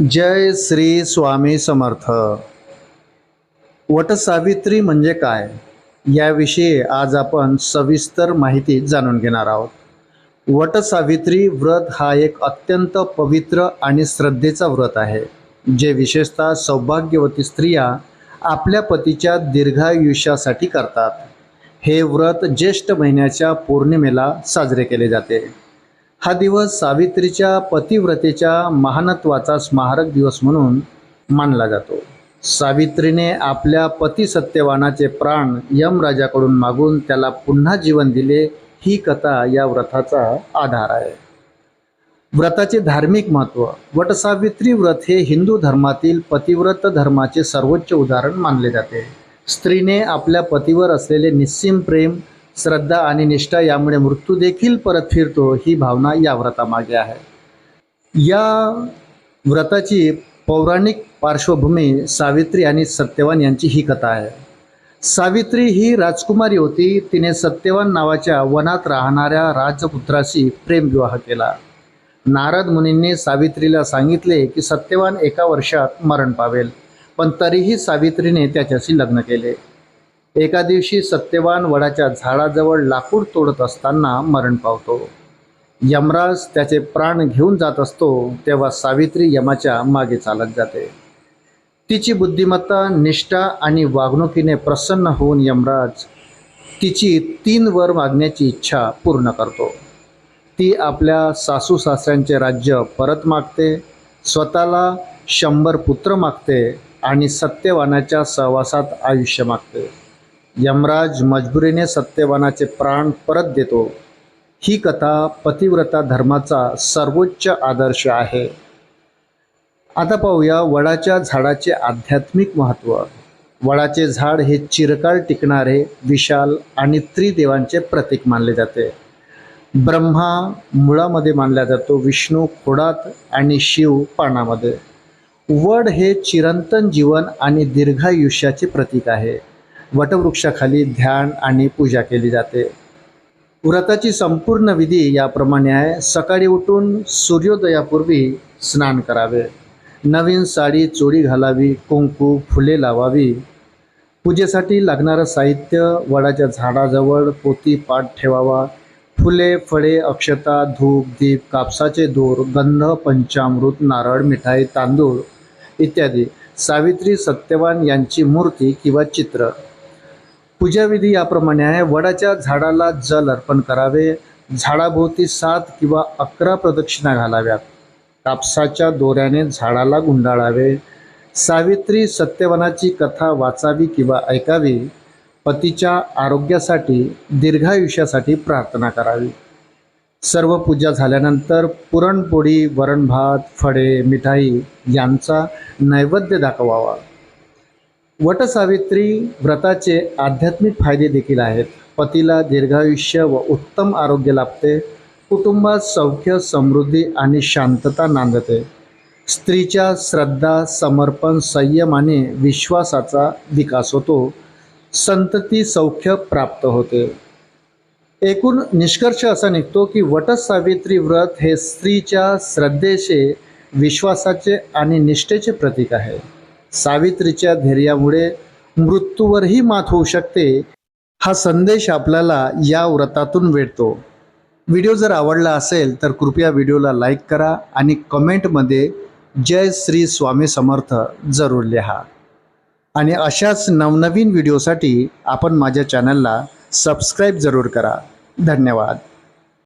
जय श्री स्वामी समर्थ. वटसावित्री म्हणजे काय? याविषयी आज आपण सविस्तर माहिती जाणून घेणार आहोत. वटसावित्री व्रत हा एक अत्यंत पवित्र आणि श्रद्धेचा व्रत आहे जे विशेषतः सौभाग्यवती स्त्रिया आपल्या पतीच्या दीर्घायुष्यासाठी करतात. हे व्रत ज्येष्ठ महिन्याच्या पौर्णिमेला साजरे केले जाते. हा दिवस सावित्रीच्या पतिव्रतेच्या महानत्वाचा स्मारक दिवस म्हणून मानला जातो. सावित्रीने आपल्या पती सत्यवानाचे प्राण यमराजाकडून मागून त्याला पुन्हा जीवन दिले ही कथा या व्रताचा आधार आहे. व्रताचे धार्मिक महत्त्व वटसावित्री व्रत हे हिंदू धर्मातील पतिव्रत धर्माचे सर्वोच्च उदाहरण मानले जाते. स्त्रीने आपल्या पतीवर असलेले निस्सीम प्रेम श्रद्धा आणि निष्ठा यामुळे मृत्यू देखील परत फिरतो ही भावना या व्रतामागे आहे. या व्रताची पौराणिक पार्श्वभूमी सावित्री आणि सत्यवान यांची ही कथा आहे. सावित्री ही राजकुमारी होती तिने सत्यवान नावाच्या वनात राहणाऱ्या राजपुत्राशी प्रेमविवाह केला. नारद मुनींनी सावित्रीला सांगितले की सत्यवान एका वर्षात मरण पावेल पण तरीही सावित्रीने त्याच्याशी लग्न केले. एका दिवशी सत्यवान वडाच्या झाडाजवळ लाकूड तोडत असताना मरण पावतो. यमराज त्याचे प्राण घेऊन जात असतो तेव्हा सावित्री यमाच्या मागे चालत जाते. तिची बुद्धिमत्ता निष्ठा आणि वागणुकीने प्रसन्न होऊन यमराज तिची तीन वर मागण्याची इच्छा पूर्ण करतो. ती आपल्या सासू सासऱ्यांचे राज्य परत मागते स्वतःला शंभर पुत्र मागते आणि सत्यवानाच्या सहवासात आयुष्य मागते. यमराज मजबुरीने सत्यवानाचे प्राण परत देतो. ही कथा पतिव्रता धर्माचा सर्वोच्च आदर्श आहे. आता पाहूया वडाच्या झाडाचे आध्यात्मिक महत्त्व. वडाचे झाड हे चिरकाळ टिकणारे विशाल आणि त्रिदेवांचे प्रतीक मानले जाते. ब्रह्मा मुळामध्ये मानला जातो विष्णू खोडात आणि शिव पानामध्ये. वड हे चिरंतन जीवन आणि दीर्घायुष्याचे प्रतीक आहे. वटवृक्षाखाली ध्यान आणि पूजा केली जाते. व्रताची संपूर्ण विधी याप्रमाणे आहे. सकाळी उठून सूर्योदयापूर्वी स्नान करावे. नवीन साडी चोळी घालावी कुंकू फुले लावावी. पूजेसाठी लागणारं साहित्य वडाच्या झाडाजवळ पोती पाठ ठेवावा. फुले फळे अक्षता धूप दीप कापसाचे दूर गंध पंचामृत नारळ मिठाई तांदूळ इत्यादी. सावित्री सत्यवान यांची मूर्ती किंवा चित्र. पूजाविधी याप्रमाणे आहे. वडाच्या झाडाला जल अर्पण करावे. झाडाभोवती सात किंवा अकरा प्रदक्षिणा घालाव्यात. कापसाच्या दोऱ्याने झाडाला गुंडाळावे. सावित्री सत्यवनाची कथा वाचावी किंवा ऐकावी. पतीच्या आरोग्यासाठी दीर्घायुष्यासाठी प्रार्थना करावी. सर्व पूजा झाल्यानंतर पुरणपोळी वरण भात फळे मिठाई यांचा नैवेद्य दाखवावा. वटसावित्री व्रताचे आध्यात्मिक फायदे देखील आहेत. पतीला दीर्घायुष्य व उत्तम आरोग्य लाभते. कुटुंबात सौख्य समृद्धी आणि शांतता नांदते. स्त्रीच्या श्रद्धा समर्पण संयम आणि विश्वासाचा विकास होतो. संतती सौख्य प्राप्त होते. एकूण निष्कर्ष असा निघतो की वटसावित्री व्रत हे स्त्रीच्या श्रद्धेचे विश्वासाचे आणि निष्ठेचे प्रतीक आहे. सावित्रीच्या धैर्यामुळे मृत्यूवरही मात होऊ शकते हा संदेश आपल्याला या व्रतातून भेटतो व्हिडिओ जर आवडला असेल तर कृपया व्हिडिओला लाईक करा आणि कमेंटमध्ये जय श्री स्वामी समर्थ जरूर लिहा. आणि अशाच नवनवीन व्हिडिओसाठी आपण माझ्या चॅनलला सबस्क्राईब जरूर करा. धन्यवाद.